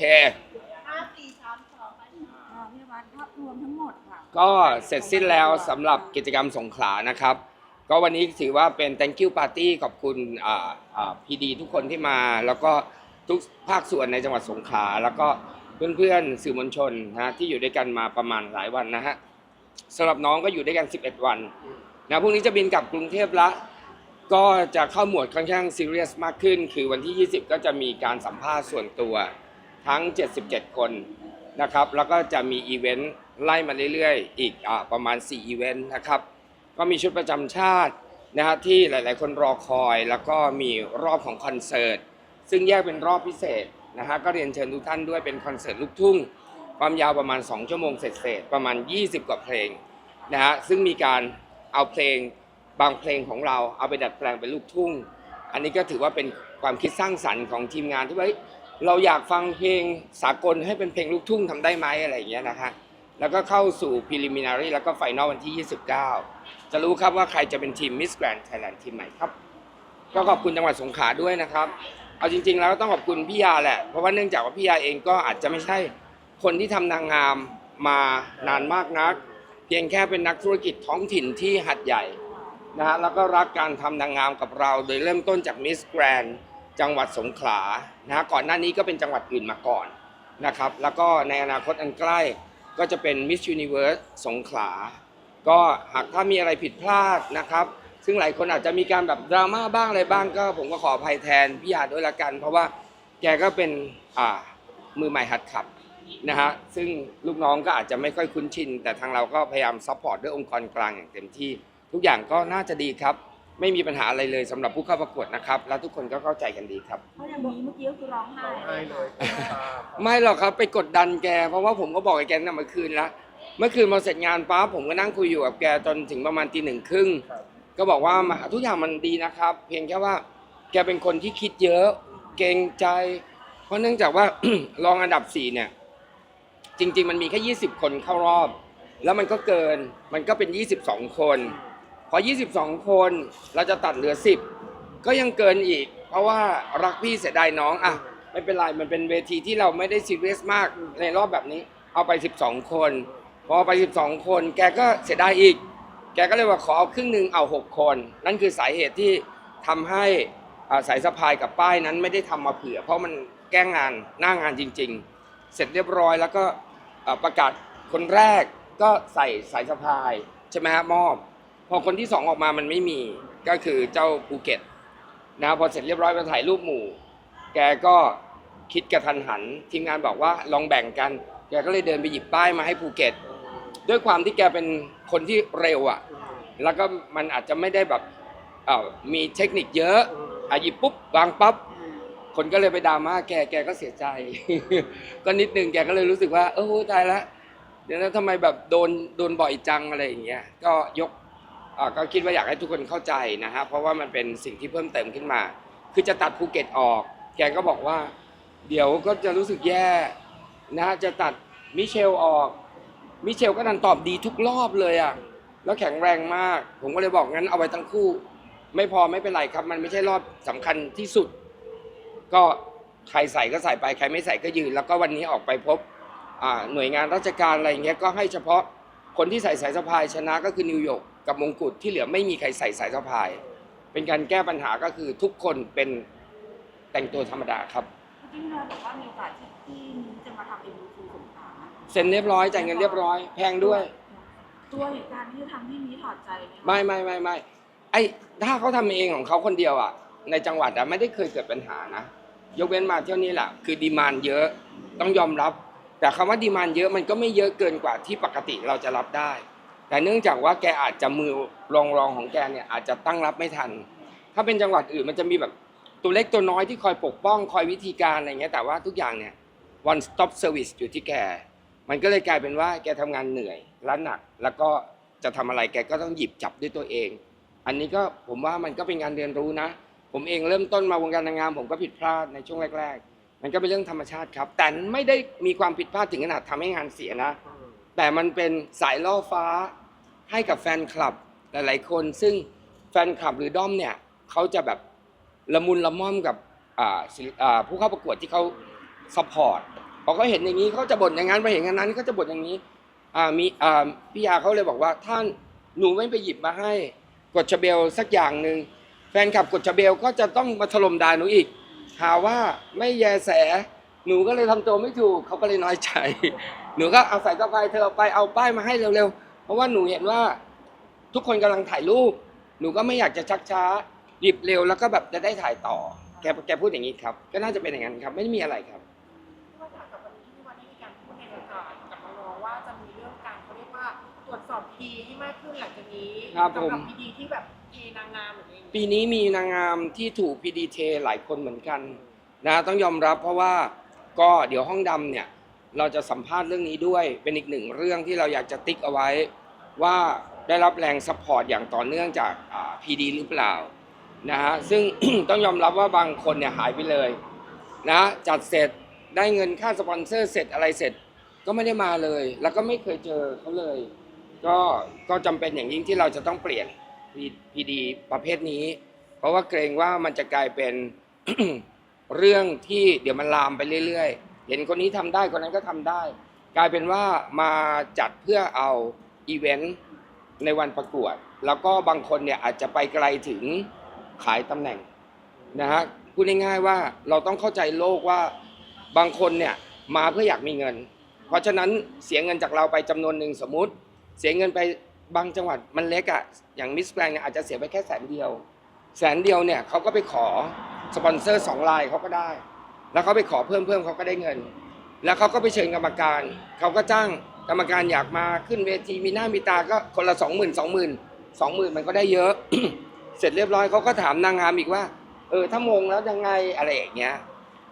เคห้าสี่สามสองไปอ่าพี่วัดภาพรวมทั้งหมดค่ะ ก็เสร็จสิ้นแล้วสำหรับกิจกรรมสงขลานะครับ ก็วันนี้ถือว่าเป็น thank you party ขอบคุณอ่าอ่าพีดีทุกคนที่มา แล้วก็ทุกภาคส่วนในจังหวัดสงขลาแล้วก็เพื่อนๆสื่อมวลชนนะฮะที่อยู่ด้วยกันมาประมาณหลายวันนะฮะสำหรับน้องก็อยู่ด้วยกัน 11 วันนะพรุ่งนี้จะบินกลับกรุงเทพละ ก็จะเข้าหมวดค่อนข้างซีเรียสมากขึ้น คือวันที่ 20 ก็จะมีการสัมภาษณ์ส่วนตัว ทั้ง 77 คนนะครับ แล้วก็จะมีอีเวนต์ไล่มาเรื่อยๆ อีกอประมาณ 4 อีเวนต์นะครับ ก็มีชุดประจำชาตินะฮะที่หลายๆ คนรอคอย แล้วก็มีรอบของคอนเสิร์ต ซึ่งแยกเป็นรอบพิเศษนะฮะ ก็เรียนเชิญทุกท่านด้วยเป็นคอนเสิร์ตลูกทุ่ง ความยาวประมาณ 2 ชั่วโมงเศษๆ ประมาณ 20 กว่าเพลงนะฮะ ซึ่งมีการเอาเพลงบางเพลงของเราเอาไปดัดแปลงเป็นลูกทุ่ง อันนี้ก็ถือว่าเป็นความคิดสร้างสรรค์ของทีมงานที่ว่า เราอยากฟังเพลงสากลให้เป็นเพลงลูกทุ่งทำได้ไหมอะไรอย่างเงี้ยนะฮะแล้วก็เข้าสู่ preliminary แล้วก็ไฟนอลวันที่ 29 จะรู้ครับว่าใครจะเป็นทีม Miss Grand Thailand ทีมใหม่ครับ ก็ขอบคุณจังหวัดสงขลาด้วยนะครับ เอาจริง ๆ แล้วต้องขอบคุณพี่ยาแหละ เพราะว่าเนื่องจากว่าพี่ยาเองก็อาจจะไม่ใช่คนที่ทำนางงามมานานมากนัก เพียงแค่เป็นนักธุรกิจท้องถิ่นที่หัดใหญ่นะฮะแล้วก็รักการทำนางงามกับเรา โดยเริ่มต้นจาก Miss Grand จังหวัดสงขลานะฮะก่อนหน้านี้ก็เป็นจังหวัดอื่นมาก่อนนะครับแล้วก็ในอนาคตอันใกล้ก็จะเป็น Miss Universe สงขลา ก็หากถ้ามีอะไรผิดพลาดนะครับ ซึ่งหลายคนอาจจะมีการแบบดราม่าบ้างอะไรบ้างก็ผมก็ขออภัยแทนพี่ยาด้วยละกัน เพราะว่าแกก็เป็นอ่ามือใหม่หัดขับนะฮะซึ่งลูกน้องก็อาจจะไม่ค่อยคุ้นชิน แต่ทางเราก็พยายามซัพพอร์ตด้วยองค์กรกลางอย่างเต็มที่ ทุกอย่างก็น่าจะดีครับ ไม่มีปัญหาอะไรเลยสำหรับผู้เข้าประกวดนะครับ แล้วทุกคนก็เข้าใจกันดีครับ เพราะอย่างนี้เมื่อกี้ก็คือร้องไห้ร้องไห้เลยไม่หรอกครับไปกดดันแก เพราะว่าผมก็บอกไอ้แกตั้งแต่เมื่อคืนแล้วเมื่อคืนพอเสร็จงานปั๊บผมก็นั่งคุยอยู่กับแกจนถึงประมาณตีหนึ่งครึ่งครับก็บอกว่ามาทุกอย่างมันดีนะครับ เพียงแค่ว่าแกเป็นคนที่คิดเยอะเกรงใจ เพราะเนื่องจากว่า รองอันดับสี่เนี่ย จริง ๆ มันมีแค่ 20 คนเข้ารอบ แล้วมันก็เกินมันก็เป็น 22 คน พอ 22 คนเราจะตัดเหลือ 10 ก็ยังเกินอีก เพราะว่ารักพี่เสียดายน้องอะไม่เป็นไรมันเป็นเวทีที่เราไม่ได้ซีเรียสมากในรอบแบบนี้ เอาไป 12 คน พอไป 12 คน แกก็เสียดายอีก แกก็เลยว่าขอเอาครึ่งหนึ่งเอา 6 คน นั่นคือสาเหตุที่ทำให้สายสะพายกับป้ายนั้นไม่ได้ทำมาเผื่อ เพราะมันแก้งงานหน้างานจริง ๆ เสร็จเรียบร้อยแล้วก็ประกาศคนแรกก็ใส่สายสะพายใช่ไหมฮะมอบ พอคนที่สองออกมามันไม่มีก็คือเจ้าภูเก็ตนะพอเสร็จเรียบร้อยมาถ่ายรูปหมู่ แกก็คิดกระทันหันทีมงานบอกว่าลองแบ่งกัน แกก็เลยเดินไปหยิบป้ายมาให้ภูเก็ต ด้วยความที่แกเป็นคนที่เร็วอะ แล้วก็มันอาจจะไม่ได้แบบมีเทคนิคเยอะอะหยิบปุ๊บวางปั๊บคนก็เลยไปดราม่าแกแกก็เสียใจ ก็นิดนึงแกก็เลยรู้สึกว่า เออตายละเดี๋ยวนะทำไมแบบโดนโดนบ่อยจังอะไรอย่างเงี้ยก็ยก ก็คิดว่าอยากให้ทุกคนเข้าใจนะฮะเพราะว่ามันเป็นสิ่งที่เพิ่มเติมขึ้นมา คือจะตัดภูเก็ตออก แกก็บอกว่า เดี๋ยวก็จะรู้สึกแย่นะจะตัดมิเชลออกมิเชลก็ดันตอบดีทุกรอบเลยอะแล้วแข็งแรงมาก ผมก็เลยบอกงั้นเอาไว้ทั้งคู่ ไม่พอไม่เป็นไรครับ มันไม่ใช่รอบสำคัญที่สุด ก็ใครใส่ก็ใส่ไปใครไม่ใส่ก็ยืน แล้วก็วันนี้ออกไปพบหน่วยงานราชการอะไรอย่างเงี้ยก็ให้เฉพาะคนที่ใส่สายสะพายชนะก็คือนิวยอร์ก กับมงกุฎที่เหลือไม่มีใครใส่สายสะพาย เป็นการแก้ปัญหาก็คือทุกคนเป็นแต่งตัวธรรมดาครับเมื่อกี้พี่น้อยบอกว่ามีโอกาสที่ที่มิ้นจะมาทำเอ็มวีสงขลาเซ็นเรียบร้อยจ่ายเงินเรียบร้อย แพงด้วยตัวเหตุการณ์ที่ทำให้มิ้นถอดใจไหมคะไม่ไม่ไม่ไม่ไอ้ถ้าเขาทำเองของเขาคนเดียวอะ ในจังหวัดอะไม่ได้เคยเกิดปัญหานะยกเว้นมาเที่ยวนี้แหละคือดีมานเยอะต้องยอมรับ แต่คำว่าดีมานเยอะมันก็ไม่เยอะเกินกว่าที่ปกติเราจะรับได้ แต่เนื่องจากว่าแกอาจจะมือรองรองของแกเนี่ยอาจจะตั้งรับไม่ทัน ถ้าเป็นจังหวัดอื่นมันจะมีแบบตัวเล็กตัวน้อยที่คอยปกป้องคอยวิธีการอะไรเงี้ยแต่ว่าทุกอย่างเนี่ย one stop service อยู่ที่แก มันก็เลยกลายเป็นว่าแกทำงานเหนื่อยและหนัก แล้วก็จะทำอะไรแกก็ต้องหยิบจับด้วยตัวเอง อันนี้ก็ผมว่ามันก็เป็นการเรียนรู้นะ ผมเองเริ่มต้นมาวงการนางงามผมก็ผิดพลาดในช่วงแรก ๆ มันก็เป็นเรื่องธรรมชาติครับ แต่ไม่ได้มีความผิดพลาดถึงขนาดทำให้งานเสียนะ แต่มันเป็นสายล่อฟ้าให้กับแฟนคลับหลาย ๆ คน ซึ่งแฟนคลับหรือด้อมเนี่ยเขาจะแบบละมุนละม่อมกับผู้เข้าประกวดที่เขาซัพพอร์ตพอเขาเห็นอย่างนี้เขาจะบ่นอย่างนั้นพอเห็นอย่างนั้นเขาจะบ่นอย่างนี้มีพี่ยาเขาเลยบอกว่าท่านหนูไม่ไปหยิบมาให้กดชเบลสักอย่างหนึ่งแฟนคลับกดชเบลก็จะต้องมาถล่มด่าหนูอีกหาว่าไม่แยแสหนูก็เลยทำตัวไม่ถูกเขาก็เลยน้อยใจ หนูก็เอาใส่กระไปเธอเอาไปเอาป้ายมาให้เร็วๆ เพราะว่าหนูเห็นว่าทุกคนกำลังถ่ายรูป หนูก็ไม่อยากจะชักช้าหยิบเร็วแล้วก็แบบจะได้ถ่ายต่อ แกแกพูดอย่างนี้ครับ ก็น่าจะเป็นอย่างนั้นครับ ไม่ได้มีอะไรครับที่ว่าจากกับวันนี้ที่วันนี้มีการพูดในรายการกับน้องๆว่าจะมีเรื่องการเขาเรียกว่าตรวจสอบพีดีให้มากขึ้นหลังจากนี้ครับผม สำหรับพีดีที่แบบเทนางงามหรืออะไรอย่างเงี้ยปีนี้มีนางงามที่ถูก PDT หลายคนเหมือนกันนะต้องยอมรับเพราะว่าก็เดี๋ยวห้องดำเนี่ย เราจะสัมภาษณ์เรื่องนี้ด้วยเป็นอีกหนึ่งเรื่องที่เราอยากจะติ๊กเอาไว้ ว่าได้รับแรงสปอร์ตอย่างต่อเนื่องจากอ่า PD หรือเปล่านะฮะซึ่ง ต้องยอมรับว่าบางคนเนี่ยหายไปเลยนะจัดเสร็จได้เงินค่าสปอนเซอร์เสร็จอะไรเสร็จก็ไม่ได้มาเลย แล้วก็ไม่เคยเจอเขาเลย ก็ก็จำเป็นอย่างยิ่งที่เราจะต้องเปลี่ยนพีดีประเภทนี้ เพราะว่าเกรงว่ามันจะกลายเป็น เรื่องที่เดี๋ยวมันลามไปเรื่อย ๆ เห็นคนนี้ทำได้คนนั้นก็ทำได้ กลายเป็นว่ามาจัดเพื่อเอาอีเวนต์ในวันประกวด แล้วก็บางคนเนี่ยอาจจะไปไกลถึงขายตำแหน่งนะฮะพูดง่ายๆว่าเราต้องเข้าใจโลกว่าบางคนเนี่ยมาเพื่ออยากมีเงิน เพราะฉะนั้นเสียเงินจากเราไปจำนวนหนึ่งสมมุติ เสียเงินไปบางจังหวัดมันเล็กอะอย่างมิสแกรนเนี่ยอาจจะเสียไปแค่แสนเดียว แสนเดียวเนี่ยเขาก็ไปขอสปอนเซอร์สองลายเขาก็ได้ แล้วเขาไปขอเพิ่มเพิ่มเขาก็ได้เงิน แล้วเขาก็ไปเชิญกรรมการเขาก็จ้างกรรมการอยากมาขึ้นเวทีมีหน้ามีตาก็คนละสองหมื่นสองหมื่นสองหมื่นมันก็ได้เยอะ เสร็จเรียบร้อยเขาก็ถามนางงามอีกว่า เออถ้ามงแล้วยังไงอะไรอย่างเงี้ย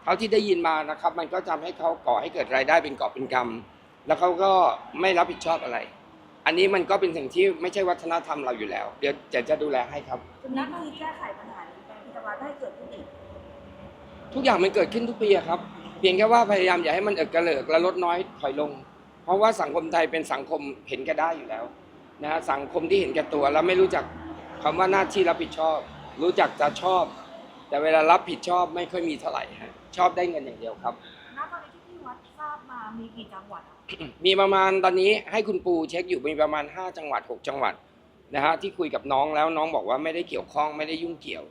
เท่าที่ได้ยินมานะครับ มันก็ทำให้เขาก่อให้เกิดรายได้เป็นกอบเป็นกำแล้วเขาก็ไม่รับผิดชอบอะไร อันนี้มันก็เป็นสิ่งที่ไม่ใช่วัฒนธรรมเราอยู่แล้ว เดี๋ยวจะจะดูแลให้ครับคุณนัทมีแก้ไขปัญหานี้เป็นพิจารณาให้เกิดขึ้น ทุกอย่างมันเกิดขึ้นทุกปีอะครับ เพียงแค่ว่าพยายามอย่าให้มันเอิกกระเลิกและลดน้อยถอยลง เพราะว่าสังคมไทยเป็นสังคมเห็นแก่ได้อยู่แล้วนะฮะสังคมที่เห็นแก่ตัวแล้วไม่รู้จักคำว่าหน้าที่รับผิดชอบ รู้จักจะชอบ แต่เวลารับผิดชอบไม่ค่อยมีเท่าไหร่ฮะชอบได้เงินอย่างเดียวครับณตอนนี้ที่พี่วัดทราบมามีกี่จังหวัดอะมีประมาณตอนนี้ให้คุณปูเช็คอยู่มีประมาณ 5 จังหวัด 6 จังหวัดนะฮะที่คุยกับน้องแล้วน้องบอกว่าไม่ได้เกี่ยวข้องไม่ได้ยุ่งเกี่ยว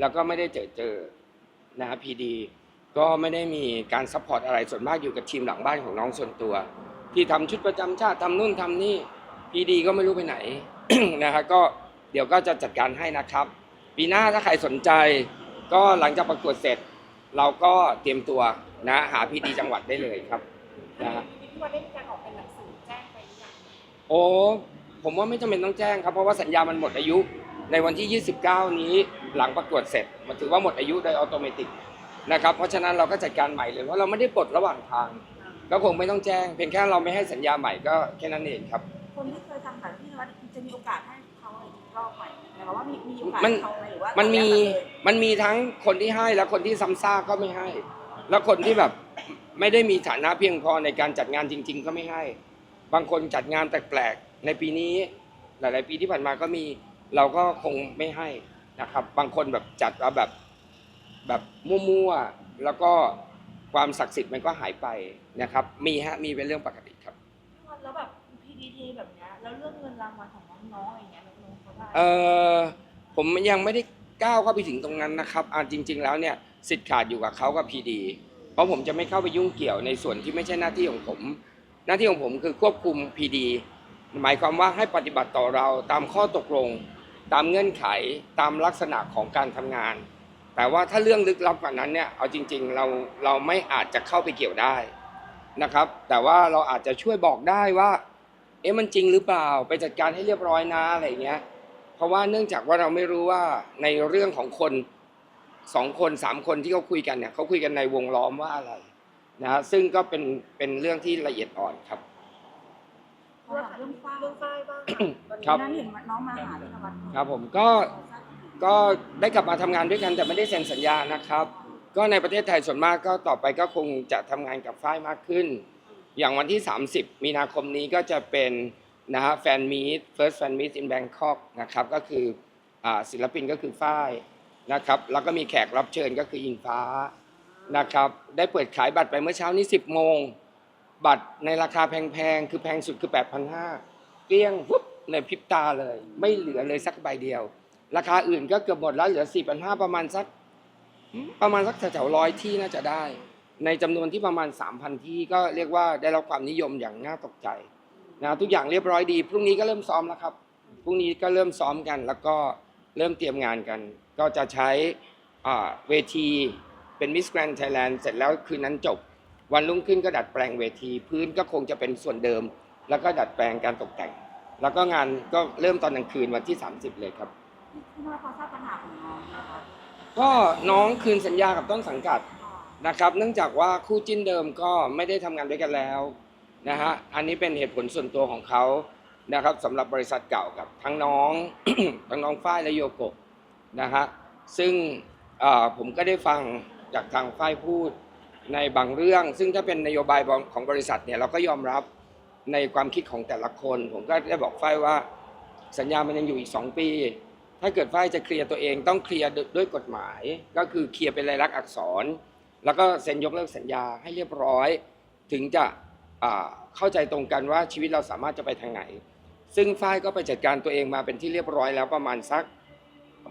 แล้วก็ไม่ได้เจอเจอ นะฮะพีดีก็ไม่ได้มีการซัพพอร์ตอะไรส่วนมากอยู่กับทีมหลังบ้านของน้องส่วนตัว ที่ทำชุดประจำชาติทำนู่นทำนี่พีดีก็ไม่รู้ไปไหนนะฮะก็เดี๋ยวก็จะจัดการให้นะครับ ปีหน้าถ้าใครสนใจ ก็หลังจากประกวดเสร็จ เราก็เตรียมตัวนะหาพีดีจังหวัดได้เลยครับนะฮะพี่วัดได้มีการออกเป็นหนังสือแจ้งไปหรือยังโอ้ผมว่าไม่จำเป็นต้องแจ้งครับเพราะว่าสัญญามันหมดอายุ ในวันที่ 29 นี้หลังประกวดเสร็จ มันถือว่าหมดอายุโดยอัตโนมัตินะครับ เพราะฉะนั้นเราก็จัดการใหม่เลยเพราะเราไม่ได้ปลดระหว่างทาง ก็คงไม่ต้องแจ้ง เพียงแค่เราไม่ให้สัญญาใหม่ก็แค่นั้นเองครับ คนที่เคยทำแบบพี่วัดจะมีโอกาสให้เขาอีกรอบใหม่หมายความว่ามีมีโอกาสมันให้เขาไหมหรือว่ามัมันมีมันมีทั้งคนที่ให้และคนที่ซ้ำซากก็ไม่ให้ แล้วคนที่แบบไม่ได้มีฐานะเพียงพอในการจัดงานจริง ๆ ก็ไม่ให้ บางคนจัดงานแปลกๆในปีนี้ หลาย ๆ ปีที่ผ่านมาก็มี เราก็คงไม่ให้นะครับ บางคนแบบจัดมาแบบแบบมั่วๆแล้วก็ความศักดิ์สิทธิ์มันก็หายไปนะครับ มีฮะมีเป็นเรื่องปกติครับพี่วัดแล้วแบบ PDT แบบเนี้ยแล้วเรื่องเงินรางวัลของน้องๆอะไรเงี้ยน้องๆเขาได้เออผมยังไม่ได้ก้าวเข้าไปถึงตรงนั้นนะครับอ่าจริง ๆ แล้วเนี่ยสิทธิ์ขาดอยู่กับเขากับพีดีเพราะผมจะไม่เข้าไปยุ่งเกี่ยวในส่วนที่ไม่ใช่หน้าที่ของผม หน้าที่ของผมคือควบคุมพีดีหมายความว่าให้ปฏิบัติต่อเราตามข้อตกลง ตามเงื่อนไขตามลักษณะของการทำงาน แต่ว่าถ้าเรื่องลึกลับกว่านั้นเนี่ยเอาจริง ๆ เราเราไม่อาจจะเข้าไปเกี่ยวได้นะครับ แต่ว่าเราอาจจะช่วยบอกได้ว่า เอ๊ะมันจริงหรือเปล่าไปจัดการให้เรียบร้อยนะอะไรเงี้ย เพราะว่าเนื่องจากว่าเราไม่รู้ว่าในเรื่องของคนสองคนสามคนที่เขาคุยกันเนี่ยเขาคุยกันในวงล้อมว่าอะไรนะซึ่งก็เป็นเป็นเรื่องที่ละเอียดอ่อนครับ เรื่องฝ้ายเรื่องฝ้ายบ้างครับวันนั้นเห็นน้องมาหาพี่นวัดครับผมก็ก็ได้กลับมาทำงานด้วยกันแต่ไม่ได้เซ็นสัญญานะครับ ก็ในประเทศไทยส่วนมากก็ต่อไปก็คงจะทำงานกับฝ้ายมากขึ้น อย่างวันที่ 30 มีนาคมนี้ก็จะเป็นนะฮะแฟนมีต first fan meet in Bangkok นะครับก็คืออ่าศิลปินก็คือฝ้ายนะครับแล้วก็มีแขกรับเชิญก็คืออิงฟ้านะครับได้เปิดขายบัตรไปเมื่อเช้านี้ 10 โมง บัตรในราคาแพงๆ คือแพงสุดคือ 8,500เกลี้ยงปุ๊บในพริบตาเลย ไม่เหลือเลยสักใบเดียว ราคาอื่นก็เกือบหมดแล้วเหลือ 4,500 ประมาณสัก ประมาณสักแถวๆร้อยที่น่าจะได้ ในจำนวนที่ประมาณ 3,000 ที่ก็เรียกว่าได้รับความนิยมอย่างน่าตกใจนะทุกอย่างเรียบร้อยดี พรุ่งนี้ก็เริ่มซ้อมแล้วครับพรุ่งนี้ก็เริ่มซ้อมกัน แล้วก็เริ่มเตรียมงานกัน ก็จะใช้เวทีเป็นมิสแกรน n ์ไทยแลนด์เสร็จแล้วคืนนั้นจบ วันรุ่งขึ้นก็ดัดแปลงเวที พื้นก็คงจะเป็นส่วนเดิม แล้วก็ดัดแปลงการตกแต่ง แล้วก็งานก็เริ่มตอนกลางคืนวันที่ 30 เลยครับพี่น้อยพอทราบปัญหาของน้องนะคะก็น้องคืนสัญญากับต้นสังกัดนะครับ เนื่องจากว่าคู่จิ้นเดิมก็ไม่ได้ทำงานด้วยกันแล้วนะฮะอันนี้เป็นเหตุผลส่วนตัวของเขานะครับสำหรับบริษัทเก่ากับทั้งน้อง ทั้งน้องฝ้ายและโยโกะนะฮะซึ่งเอ่อผมก็ได้ฟังจากทางฝ้ายพูด ในบางเรื่อง ซึ่งถ้าเป็นนโยบายของบริษัทเนี่ยเราก็ยอมรับในความคิดของแต่ละคน ผมก็ได้บอกฝ้ายว่า สัญญามันยังอยู่อีก 2 ปี ถ้าเกิดฝ้ายจะเคลียร์ตัวเองต้องเคลียร์ด้วยกฎหมาย ก็คือเคลียร์เป็นลายลักษณ์อักษร แล้วก็เซ็นยกเลิกสัญญาให้เรียบร้อย ถึงจะอ่าเข้าใจตรงกันว่าชีวิตเราสามารถจะไปทางไหน ซึ่งฝ้ายก็ไปจัดการตัวเองมาเป็นที่เรียบร้อยแล้วประมาณสัก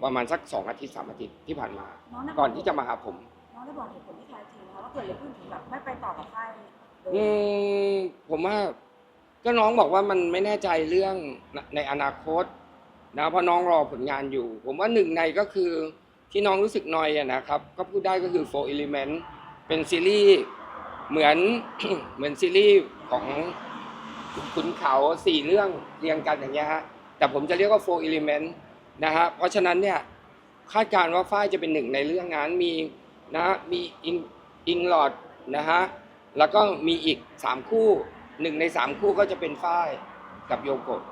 ประมาณสักสองอาทิตย์สามอาทิตย์ที่ผ่านมาน้องได้บก่อนที่จะมาหาผมน้องได้บอกเหตุผลที่แท้จริงนะคะว่าเกิดอะไรขึ้นถึงแบบไม่ไปต่อกับค่ายเลยอืมผมว่าก็น้องบอกว่ามันไม่แน่ใจเรื่องในอนาคตนะเพราะน้องรอผลงานอยู่ ผมว่าหนึ่งในก็คือที่น้องรู้สึกนอยอะนะครับ ก็พูดได้ก็คือ four element เป็นซีรีส์เหมือน เหมือนซีรีส์ของขุนเขาสี่เรื่องเรียงกันอย่างเงี้ยฮะแต่ผมจะเรียกว่า four element นะฮะเพราะฉะนั้นเนี่ยคาดการณ์ว่าฝ้ายจะเป็นหนึ่งในเรื่องนั้นมีนะมี อิงหลอดนะฮะ แล้วก็มีอีก 3 คู่หนึ่งใน 3 คู่ก็จะเป็นฝ้ายกับโยโกะ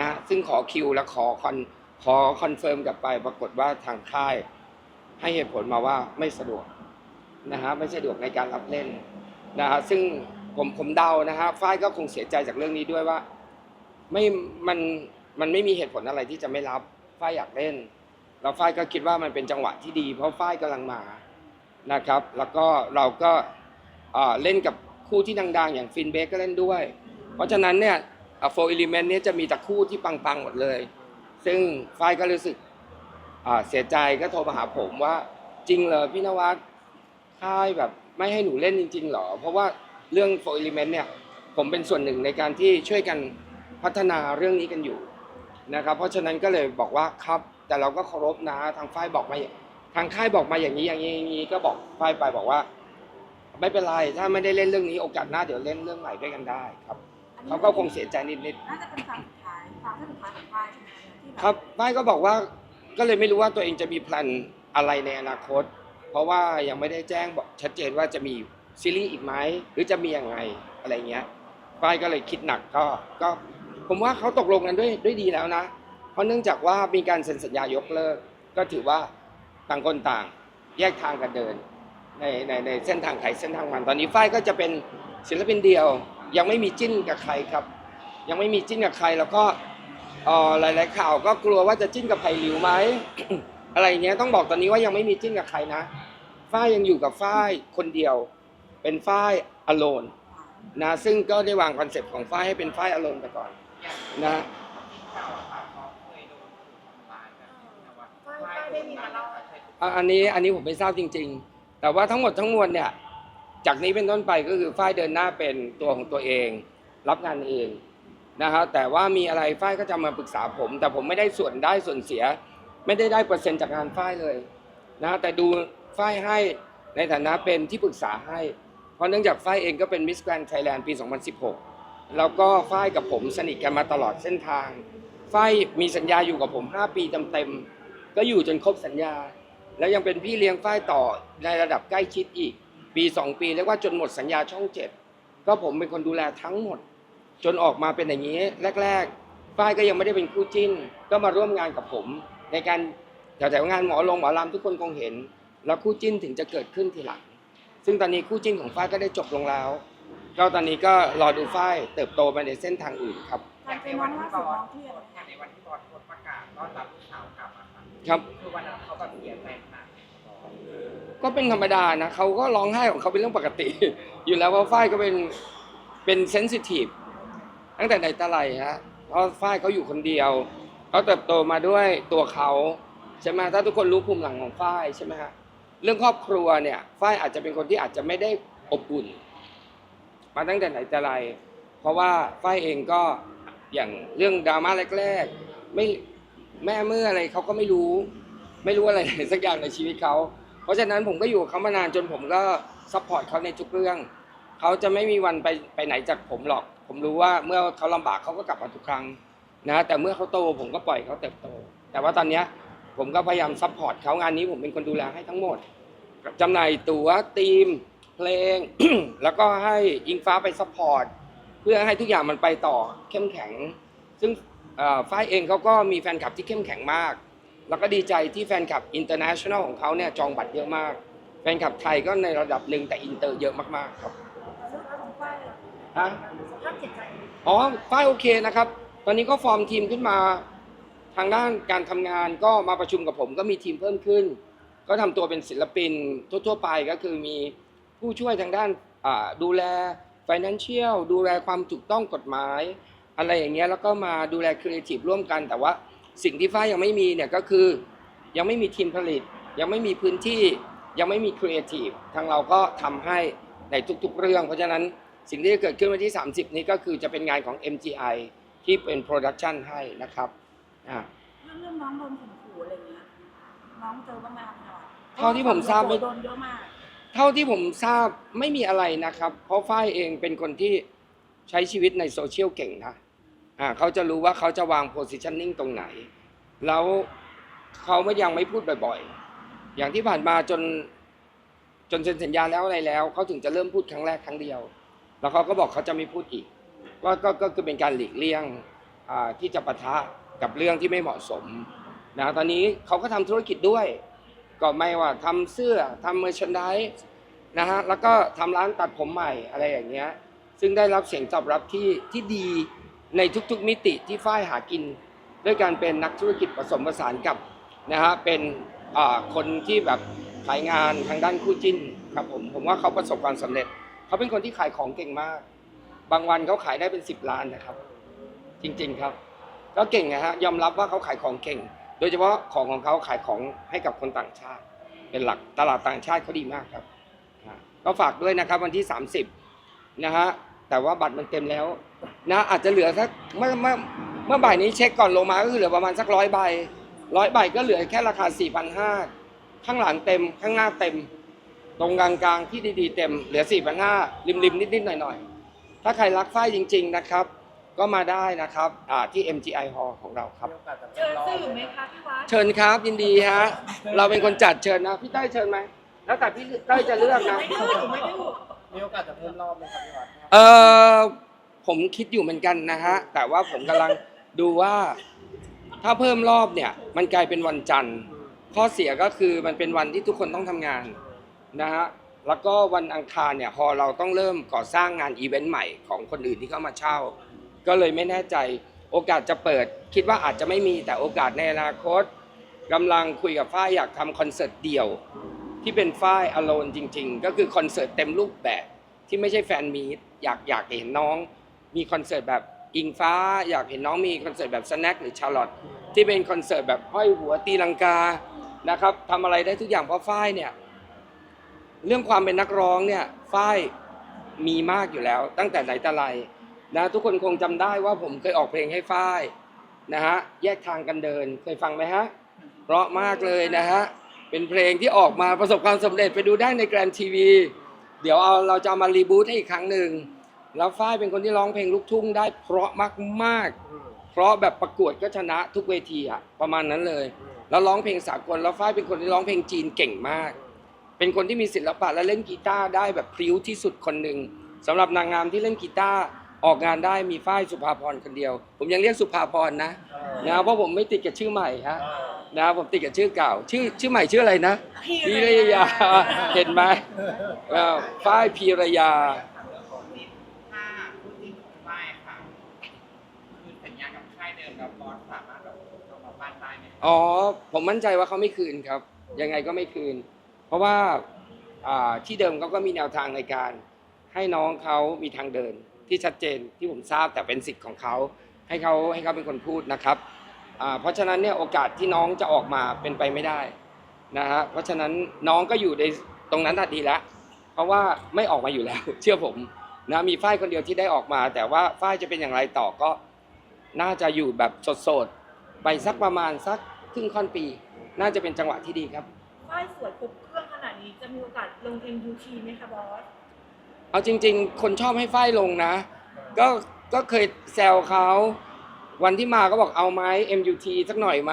นะซึ่งขอคิวและขอคอนขอคอนเฟิร์มกลับไปปรากฏว่าทางค่าย ให้เหตุผลมาว่าไม่สะดวกนะฮะไม่สะดวกในการรับเล่นนะฮะซึ่งผมผมเดานะฮะฝ้ายก็คงเสียใจจากเรื่องนี้ด้วยว่า ไม่มันมันไม่มีเหตุผลอะไรที่จะไม่รับฝ้ายอยากเล่นแล้วฝ้ายก็คิดว่ามันเป็นจังหวะที่ดี เพราะฝ้ายกำลังมา นะครับ แล้วก็เราก็เล่นกับคู่ที่ดังๆ อย่างฟินเบกก็เล่นด้วย เพราะฉะนั้นเนี่ยโฟร์อิลิเมนต์นี้ยจะมีแต่คู่ที่ปังๆหมดเลย ซึ่งฝ้ายก็รู้สึกเสียใจก็โทรมาหาผมว่าจริงเหรอพี่นวัดค่ายแบบไม่ให้หนูเล่นจริงๆเหรอ เพราะว่าเรื่องโฟร์อิลิเมนต์เนี่ยผมเป็นส่วนหนึ่งในการที่ช่วยกันพัฒนาเรื่องนี้กันอยู่นะครับ เพราะฉะนั้นก็เลยบอกว่าครับแต่เราก็เคารพนะทางฝ้ายบอกมาอย่าง ทางค่ายบอกมาอย่างนี้อย่างนี้อย่างนี้ก็บอกฝ้ายไปบอกว่า ไม่เป็นไรถ้าไม่ได้เล่นเรื่องนี้โอกาสหน้าเดี๋ยวเล่นเรื่องใหม่ด้วยกันได้ครับอันนี้เขาก็คงเสียใจนิดน่าจะเป็นครั้งสุดท้ายครั้งที่สุดท้ายของค่ายใช่ไหมที่แๆครับป้ายก็บอกว่าก็เลยไม่รู้ว่าตัวเองจะมีแพลนอะไรในอนาคต เพราะว่ายังไม่ได้แจ้งบอกชัดเจนว่าจะมีซีรีส์อีกไหมหรือจะมีอย่างไรอะไรเงี้ยป้ายก็เลยคิดหนักก็ก็ผมว่าเขาตกลงกันด้วยด้วยดีแล้วนะ เพราะเนื่องจากว่ามีการเซ็นสัญญายกเลิก ก็ถือว่า ต่างคนต่าง แยกทางกันเดินในในในเส้นทางไทยเส้นทางมัน ตอนนี้ฝ้ายก็จะเป็นศิลปินเดียว ยังไม่มีจิ้นกับใครครับ ยังไม่มีจิ้นกับใครแล้วก็เอ่อหลายๆข่าวก็กลัวว่าจะจิ้นกับไผ่หลิวไหมอะไรเงี้ยต้องบอกตอนนี้ว่ายังไม่มีจิ้นกับใครนะฝ้ายยังอยู่กับฝ้ายคนเดียว เป็นฝ้ายอโลนนะซึ่งก็ได้วางคอนเซปต์ของฝ้ายให้เป็นฝ้ายอโลนไปก่อนนะไม่ไม่ได้มีมาเล่า อันนี้อันนี้ผมไม่ทราบจริง ๆ แต่ว่าทั้งหมดทั้งมวลเนี่ย จากนี้เป็นต้นไปก็คือฝ้ายเดินหน้าเป็นตัวของตัวเอง รับงานเองนะฮะแต่ว่ามีอะไรฝ้ายก็จะมาปรึกษาผม แต่ผมไม่ได้ส่วนได้ส่วนเสีย ไม่ได้ได้เปอร์เซ็นต์จากงานฝ้ายเลยนะแต่ดูฝ้ายให้ในฐานะเป็นที่ปรึกษาให้ เพราะเนื่องจากฝ้ายเองก็เป็นมิสแกรนด์ไทยแลนด์ปี 2016 แล้วก็ฝ้ายกับผมสนิทกันมาตลอดเส้นทางฝ้ายมีสัญญาอยู่กับผม 5 ปีเต็มๆก็อยู่จนครบสัญญา แล้วยังเป็นพี่เลี้ยงฝ้ายต่อในระดับใกล้ชิดอีก ปี2ปีเรียกว่าจนหมดสัญญาช่องเจ็ดก็ผมเป็นคนดูแลทั้งหมด จนออกมาเป็นอย่างนี้ แรกๆฝ้ายก็ยังไม่ได้เป็นคู่จิ้น ก็มาร่วมงานกับผม ในการแถวๆงานหมอลงหมอลำทุกคนคงเห็น แล้วคู่จิ้นถึงจะเกิดขึ้นทีหลัง ซึ่งตอนนี้คู่จิ้นของฝ้ายก็ได้จบลงแล้ว ก็ตอนนี้ก็รอดูฝ้ายเติบโตไปในเส้นทางอื่นครับการเป็นน้องล่าสุดน้องเครียดไหมอย่างในวันที่บอลโพสประกาศต้อนรับลูกสาวกลับมา ครับ คือวันนั้นเขาแบบเสียใจขนาดไหนก็เป็นธรรมดานะเขาก็ร้องไห้ของเขาเป็นเรื่องปกติ อยู่แล้วเพราะฝ้ายก็เป็นเป็นเซนซิทีฟตั้งแต่ไหนแต่ไรฮะเพราะฝ้ายเขาอยู่คนเดียวเขาเติบโตมาด้วยตัวเขาใช่ไหมถ้าทุกคนรู้ภูมิหลังของฝ้ายใช่ไหมฮะเรื่องครอบครัวเนี่ยฝ้ายอาจจะเป็นคนที่อาจจะไม่ได้อบอุ่น มาตั้งแต่ไหนแต่ไร เพราะว่าฝ้ายเองก็อย่างเรื่องดราม่าแรก ๆ ไม่ แม่เมื่ออะไรเขาก็ไม่รู้ ไม่รู้อะไร สักอย่างในชีวิตเขาเพราะฉะนั้นผมก็อยู่กับเขามานานจนผมก็ซัพพอร์ตเขาในทุกเรื่องเขาจะไม่มีวันไปไปไหนจากผมหรอก ผมรู้ว่าเมื่อเขาลำบากเขาก็กลับมาทุกครั้งนะแต่เมื่อเขาโตผมก็ปล่อยเขาเติบโต แต่ว่าตอนเนี้ยผมก็พยายามซัพพอร์ตเขางานนี้ผมเป็นคนดูแลให้ทั้งหมดจำหน่ายตั๋วทีม เพลง แล้วก็ให้อิงฟ้าไปซัพพอร์ตเพื่อให้ทุกอย่างมันไปต่อเข้มแข็ง ซึ่ง ฝ้ายเองเขาก็มีแฟนคลับที่เข้มแข็งมาก แล้วก็ดีใจที่แฟนคลับอินเตอร์เนชั่นแนลของเขาเนี่ยจองบัตรเยอะมาก แฟนคลับไทยก็ในระดับหนึ่งแต่อินเตอร์เยอะมากๆครับเรื่องราวของฝ้ายอะฮะสภาพจิตใจอ๋อฝ้ายโอเคนะครับ ตอนนี้ก็ฟอร์มทีมขึ้นมาทางด้านการทำงานก็มาประชุมกับผมก็มีทีมเพิ่มขึ้น ก็ทำตัวเป็นศิลปินทั่ว ๆ ไปก็คือมีผู้ช่วยทางด้านอ่าดูแล Financial ดูแลความถูกต้องกฎหมาย อะไรอย่างเงี้ยแล้วก็มาดูแลครีเอทีฟร่วมกัน แต่ว่าสิ่งที่ฝ้ายยังไม่มีเนี่ยก็คือ ยังไม่มีทีมผลิต ยังไม่มีพื้นที่ยังไม่มีครีเอทีฟทางเราก็ทำให้ในทุกๆเรื่อง เพราะฉะนั้นสิ่งที่จะเกิดขึ้นวันที่ 30 นี้ก็คือจะเป็นงานของ MGI ที่เป็นโปรดักชันให้นะครับอ่าเรื่องเรื่องน้องโดนข่มขู่อะไรเงี้ยน้องเจอบ้างไหมคะพี่นวัดเท่าที่ผมทราบไม่โดนเยอะมากเท่าที่ผมทราบไม่มีอะไรนะครับ เพราะฝ้ายเองเป็นคนที่ใช้ชีวิตในโซเชียลเก่งนะ อ่าเขาจะรู้ว่าเขาจะวาง positioning ตรงไหน แล้วเขาไม่ยังไม่พูดบ่อยๆ อย่างที่ผ่านมาจนจนเซ็นสัญญาแล้วอะไรแล้วเขาถึงจะเริ่มพูดครั้งแรกครั้งเดียว แล้วเขาก็บอกเขาจะไม่พูดอีกก็ก็ก็คือเป็นการหลีกเลี่ยงอ่าที่จะปะทะกับเรื่องที่ไม่เหมาะสมนะตอนนี้เขาก็ทำธุรกิจด้วย ก็ไม่ว่าทำเสื้อทำเมอร์ช n นด s e นะฮะแล้วก็ทำร้านตัดผมใหม่อะไรอย่างเงี้ยซึ่งได้รับเสียงตอบรับที่ที่ดี ในทุกๆมิติที่ฝ้ายหากิน ด้วยการเป็นนักธุรกิจผสมผสานกับนะฮะเป็นคนที่แบบขายงานทางด้านคู่จิ้นครับผมผมว่าเขาประสบความสำเร็จ เขาเป็นคนที่ขายของเก่งมาก บางวันเขาขายได้เป็น 10 ล้านนะครับ จริงๆครับ ก็เก่งนะฮะยอมรับว่าเขาขายของเก่ง โดยเฉพาะของของเขาขายของให้กับคนต่างชาติ เป็นหลักตลาดต่างชาติเขาดีมากครับก็ฝากด้วยนะครับวันที่ 30นะฮะ แต่ว่าบัตรมันเต็มแล้วนะอาจจะเหลือสักเมื่อเมื่อเมื่อบ่ายนี้เช็คก่อนลงมาก็คือเหลือประมาณสักร้อยใบร้อยใบก็เหลือแค่ราคา4,500ข้างหลังเต็มข้างหน้าเต็ม ตรงกลางๆที่ดีๆเต็มเหลือ4,500ริมๆนิดๆหน่อยๆ ถ้าใครรักฝ้ายจริง ๆนะครับ ก็มาได้นะครับอ่าที่ MGI Hall ของเราครับ เจอสื่อไหมคะพี่วัดเชิญครับยินดีฮะเราเป็นคนจัดเชิญนะพี่เต้ยเชิญไหมแล้วแต่พี่เต้ยจะเลือกนะ ไม่ดื้อไม่ดื้อมีโอกาสจะเพิ่มรอบไหมครับพี่วัด เออผมคิดอยู่เหมือนกันนะฮะ แต่ว่าผมกำลังดูว่าถ้าเพิ่มรอบเนี่ย มันกลายเป็นวันจันทร์ ข้อเสียก็คือมันเป็นวันที่ทุกคนต้องทำงานนะฮะ แล้วก็วันอังคารเนี่ยพอเราต้องเริ่มก่อสร้างงานอีเวนต์ใหม่ของคนอื่นที่เข้ามาเช่า ก็เลยไม่แน่ใจโอกาสจะเปิด คิดว่าอาจจะไม่มีแต่โอกาสในอนาคตกำลังคุยกับฝ้ายอยากทำคอนเสิร์ตเดี่ยว ที่เป็นฝ้ายอโลนจริง ๆ ก็คือคอนเสิร์ตเต็มรูปแบบที่ไม่ใช่แฟนมีต อยากอยากเห็นน้องมีคอนเสิร์ตแบบอิงฟ้า อยากเห็นน้องมีคอนเสิร์ตแบบสแน็คหรือชาร์ลอตที่เป็นคอนเสิร์ตแบบห้อยหัวตีลังกานะครับทำอะไรได้ทุกอย่างเพราะฝ้ายเนี่ยเรื่องความเป็นนักร้องเนี่ยฝ้ายมีมากอยู่แล้ว ตั้งแต่ไหนแต่ไรนะทุกคนคงจำได้ว่าผมเคยออกเพลงให้ฝ้ายนะฮะแยกทางกันเดินเคยฟังไหมฮะเพราะมากเลยนะฮะเป็นเพลงที่ออกมาประสบความสำเร็จไปดูได้ในแกรนทีวีเดี๋ยวเอาเราจะเอามารีบูทให้อีกครั้งหนึ่ง แล้วฝ้ายเป็นคนที่ร้องเพลงลูกทุ่งได้เพราะมากๆ เพราะแบบประกวดก็ชนะทุกเวทีอะประมาณนั้นเลย แล้วร้องเพลงสากลแล้วฝ้ายเป็นคนที่ร้องเพลงจีนเก่งมาก เป็นคนที่มีศิลปะและเล่นกีตาร์ได้แบบพริ้วที่สุดคนหนึ่งสำหรับนางงามที่เล่นกีตาร์ออกงานได้มีฝ้ายสุภาพรคนเดียว ผมยังเรียกสุภาพรนะนะเพราะผมไม่ติดกับชื่อใหม่ฮะนะผมติดกับชื่อเก่า ชื่อชื่อใหม่ชื่ออะไรนะพีรยาเห็นไหมเอ่อฝ้ายพีรยา ถ้าพูดจริงไม่ค่ะคือสัญญากับค่ายเดิมกับบอสสามารถแบบเอามาบ้านได้ไหม อ๋อผมมั่นใจว่าเขาไม่คืนครับ ยังไงก็ไม่คืน เพราะว่าอ่าที่เดิมเขาก็มีแนวทางในการ ให้น้องเขามีทางเดินที่ชัดเจนที่ผมทราบแต่เป็นสิทธิ์ของเขาให้เขาให้เขาเป็นคนพูดนะครับอ่าเพราะฉะนั้นเนี่ยโอกาสที่น้องจะออกมาเป็นไปไม่ได้นะฮะเพราะฉะนั้นน้องก็อยู่ในตรงนั้นน่ะดีแล้วเพราะว่าไม่ออกมาอยู่แล้ว เชื่อผมนะมีฝ้ายคนเดียวที่ได้ออกมา แต่ว่าฝ้ายจะเป็นอย่างไรต่อก็ น่าจะอยู่แบบสดๆไปสักประมาณสัก ครึ่งค่อนปี น่าจะเป็นจังหวะที่ดีครับฝ้ายสวยครบเครื่องขนาดนี้จะมีโอกาสลง MUT ไหมคะบอส เอาจริง ๆ คนชอบให้ฝ้ายลงนะ ก็ก็เคยแซวเขาวันที่มาก็บอกเอาไหม MUT สักหน่อยไหม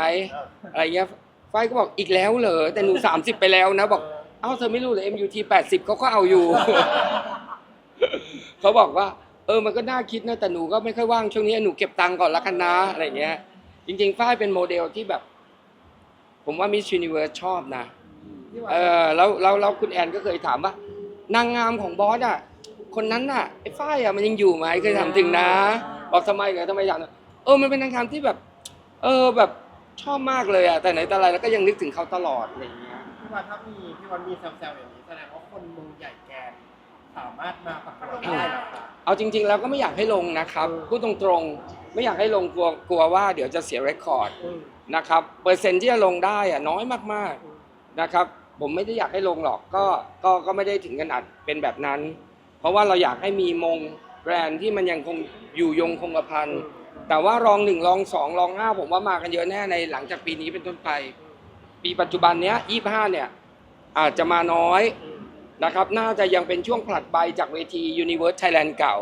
อะไรเงี้ยฝ้ายก็บอกอีกแล้วเหรอแต่หนู 30 ไปแล้วนะ บอกเอ้าเธอไม่รู้เลย MUT 80เขาก็เอาอยู่ เขาบอกว่า เออมันก็น่าคิดนะแต่หนูก็ไม่ค่อยว่างช่วงนี้หนูเก็บตังค์ก่อนละกันนะอะไรเงี้ย จริงๆฝ้ายเป็นโมเดลที่แบบ ผมว่า Miss Universe ชอบนะเออแล้วแล้วแล้วคุณแอนก็เคยถามว่านางงามของบอสอะคนนั้นน่ะไอ้ฝ้ายอะมันยังอยู่ไหมเคยถามถึงนะบอกทำไมเหรอทำไมถามเออมันเป็นนางงามที่แบบ เออแบบชอบมากเลยอะแต่ไหนแต่ไรแล้วก็ยังนึกถึงเขาตลอดอะไรอย่างเงี้ยพี่วันถ้ามีพี่วันมีแซวๆอย่างนี้แสดงว่าคนเมืองใหญ่แกนสามารถมาประกวดได้เหรอคะเอาจริง ๆ แล้วก็ไม่อยากให้ลงนะครับพูดตรงๆ ไม่อยากให้ลงกลัวกลัวว่าเดี๋ยวจะเสียเรคคอร์ด อืม นะครับเปอร์เซ็นต์ที่จะลงได้อะน้อยมากๆนะครับ ผมไม่ได้อยากให้ลงหรอกก็ก็ก็ไม่ได้ถึงขนาดเป็นแบบนั้น เพราะว่าเราอยากให้มีมงแบรนด์ที่มันยังคงอยู่ยงคงกระพันแต่ว่ารองหนึ่งรองสองรองห้าผมว่ามากันเยอะแน่ในหลังจากปีนี้เป็นต้นไป ปีปัจจุบันเนี้ยยี่ห้าเนี่ยอาจจะมาน้อยนะครับ น่าจะยังเป็นช่วงผลัดใบจากเวที Universe Thailand เก่า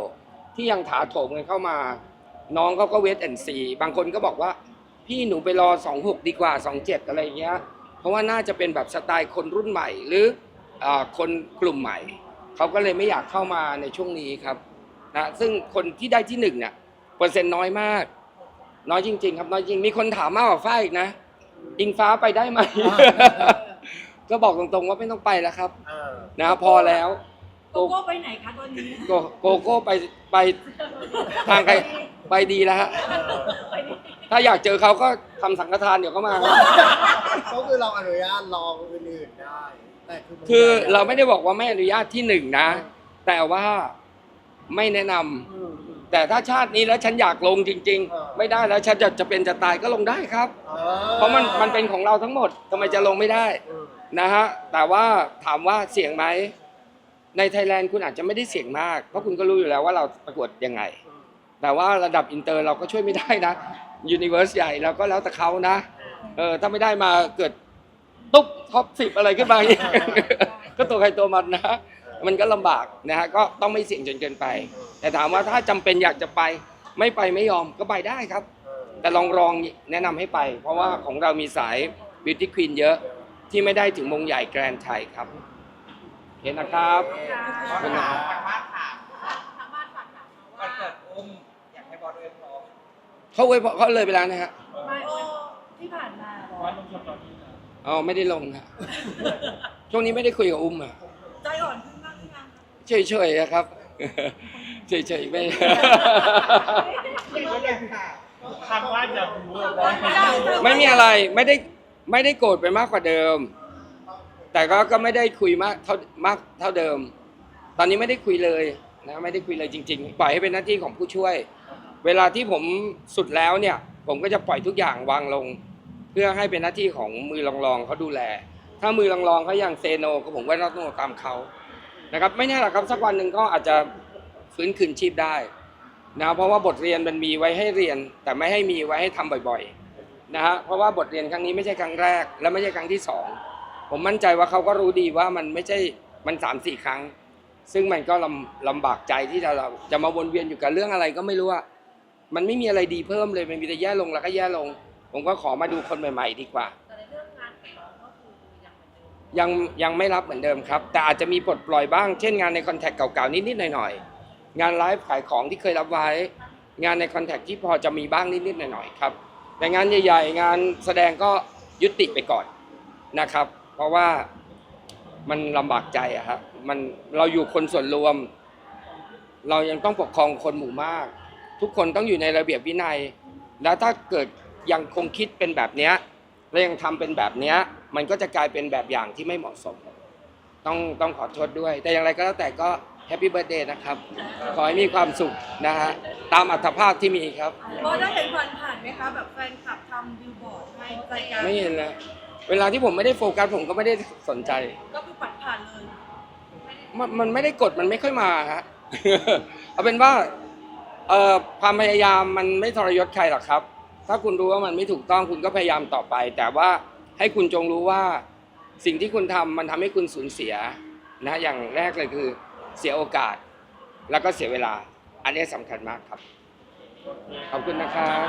ที่ยังถาโถมกันเข้ามา น้องเขาก็เวทแอนซีบางคนก็บอกว่า พี่หนูไปรอ 26 ดีกว่า 27 อะไรอย่างเงี้ย เพราะว่าน่าจะเป็นแบบสไตล์คนรุ่นใหม่ หรืออาคนกลุ่มใหม่ เขาก็เลยไม่อยากเข้ามาในช่วงนี้ครับนะซึ่งคนที่ได้ที่หนึ่งเนี่ยเปอร์เซ็นต์น้อยมาก น้อยจริง ๆ ครับน้อยจริงมีคนถามมากกว่าฝ้ายอีกนะอิงฟ้าไปได้ไหมก็บอกตรงๆว่าไม่ต้องไปแล้วครับเออนะพอแล้วโกโก้ไปไหนคะตอนนี้โกโกโก้ไปไปทางใครไปดีแล้วฮะไปดิ ถ้าอยากเจอเขาก็ทำสังฆทานเดี๋ยวเขามาครับก็คือเราอนุญาตลองอื่นๆได้ แต่คือมันคือเราไม่ได้บอกว่าไม่อนุญาตที่หนึ่งนะ แต่ว่าไม่แนะนำอืมอืม แต่ถ้าชาตินี้แล้วฉันอยากลงจริง เออ ๆ ไม่ได้แล้วฉันจะจะเป็นจะตายก็ลงได้ครับ ออเพราะมันมันเป็นของเราทั้งหมดทำไมจะลงไม่ได้อืมนะฮะแต่ว่าถามว่าเสี่ยงไหมในไทยแลนด์คุณอาจจะไม่ได้เสี่ยงมากเพราะคุณก็รู้อยู่แล้วว่าเราประกวดยังไง แต่ว่าระดับอินเตอร์เราก็ช่วยไม่ได้นะ ยูนิเวอร์สใหญ่เราก็แล้วแต่เขานะ เออถ้าไม่ได้มาเกิดตุ๊บท็อปสิบอะไรขึ้นมาอีก ก็ตัวใครตัวมันนะ มันก็ลำบากนะฮะก็ต้องไม่เสี่ยงจนเกินไป แต่ถามว่าถ้าจำเป็นอยากจะไป ไม่ไปไม่ยอมก็ไปได้ครับเออแต่ลองรองแนะนำให้ไป เพราะว่าของเรามีสายบิวตี้ควีนเยอะที่ไม่ได้ถึงมงใหญ่แกรนด์ไทยครับเห็นนะครับค่ะเป็นไงทางบ้าน เขาเว้ยเขาเลยไปแล้วนะฮะไม่โอที่ผ่านมาบอสอ๋อไม่ได้ลงฮะช่วงนี้ไม่ได้คุยกับอุ้มอะใจอ่อนขึ้นบ้างหรือยังเฉยๆอะครับ เฉยๆไม่ทางบ้านอยากรู้เลยไม่มีอะไรไม่ได้ไม่ได้โกรธไปมากกว่าเดิม แต่ก็ก็ไม่ได้คุยมากเท่ามากเท่าเดิม ตอนนี้ไม่ได้คุยเลยนะไม่ได้คุยเลยจริง ๆ ปล่อยให้เป็นหน้าที่ของผู้ช่วย เวลาที่ผมสุดแล้วเนี่ย ผมก็จะปล่อยทุกอย่างวางลง เพื่อให้เป็นหน้าที่ของมือรองๆเขาดูแล ถ้ามือรองๆเขายังเซโนก็ผมก็ต้องตามเขานะครับ ไม่แน่หรอกครับสักวันหนึ่งก็อาจจะฟื้นคืนชีพได้นะเพราะว่าบทเรียนมันมีไว้ให้เรียน แต่ไม่ให้มีไว้ให้ทำบ่อยๆนะฮะเพราะว่าบทเรียนครั้งนี้ไม่ใช่ครั้งแรก และไม่ใช่ครั้งที่สองผมมั่นใจว่าเขาก็รู้ดีว่ามันไม่ใช่มันสามสี่ครั้ง ซึ่งมันก็ลำลำบากใจที่เราจะมาวนเวียนอยู่กับเรื่องอะไรก็ไม่รู้ว่า มันไม่มีอะไรดีเพิ่มเลยมันมีแต่แย่ลงแล้วก็แย่ลง ผมก็ขอมาดูคนใหม่ ๆ ดีกว่า แต่ในเรื่องงานของน้องก็คือยังเหมือนเดิมยังยังไม่รับเหมือนเดิมครับ แต่อาจจะมีปลดปล่อยบ้าง เช่นงานในคอนแทคเก่าๆนิดๆหน่อยๆงานไลฟ์ขายของที่เคยรับไว้ งานในคอนแทคที่พอจะมีบ้างนิดๆหน่อยๆครับ แต่งานใหญ่ ๆ งานแสดงก็ยุติไปก่อนนะครับ เพราะว่ามันลำบากใจอะครับมันเราอยู่คนส่วนรวม เรายังต้องปกครองคนหมู่มาก ทุกคนต้องอยู่ในระเบียบวินัย แล้วถ้าเกิดยังคงคิดเป็นแบบเนี้ยและยังทำเป็นแบบเนี้ยมันก็จะกลายเป็นแบบอย่างที่ไม่เหมาะสม ต้องต้องขอโทษด้วย แต่อย่างไรก็แล้วแต่ก็แฮปปี้เบิร์ดเดย์นะครับ ขอให้มีความสุขนะฮะ ตามอัตภาพที่มีครับบอสได้เห็นผ่านผ่านๆไหมคะ แบบแฟนคลับทำบิลบอร์ดให้ใจกลารไม่เห็นนะเวลาที่ผมไม่ได้โฟกัสผมก็ไม่ได้สนใจ ก็คือปัดผ่านเลยมันมันไม่ได้กดมันไม่ค่อยมาฮะ เอาเป็นว่า เอ่อความพยายามมันไม่ทรยศใครหรอกครับ ถ้าคุณรู้ว่ามันไม่ถูกต้องคุณก็พยายามต่อไป แต่ว่าให้คุณจงรู้ว่าสิ่งที่คุณทำมันทำให้คุณสูญเสียนะอย่างแรกเลยคือเสียโอกาส แล้วก็เสียเวลา อันนี้สำคัญมากครับ ขอบคุณนะครับ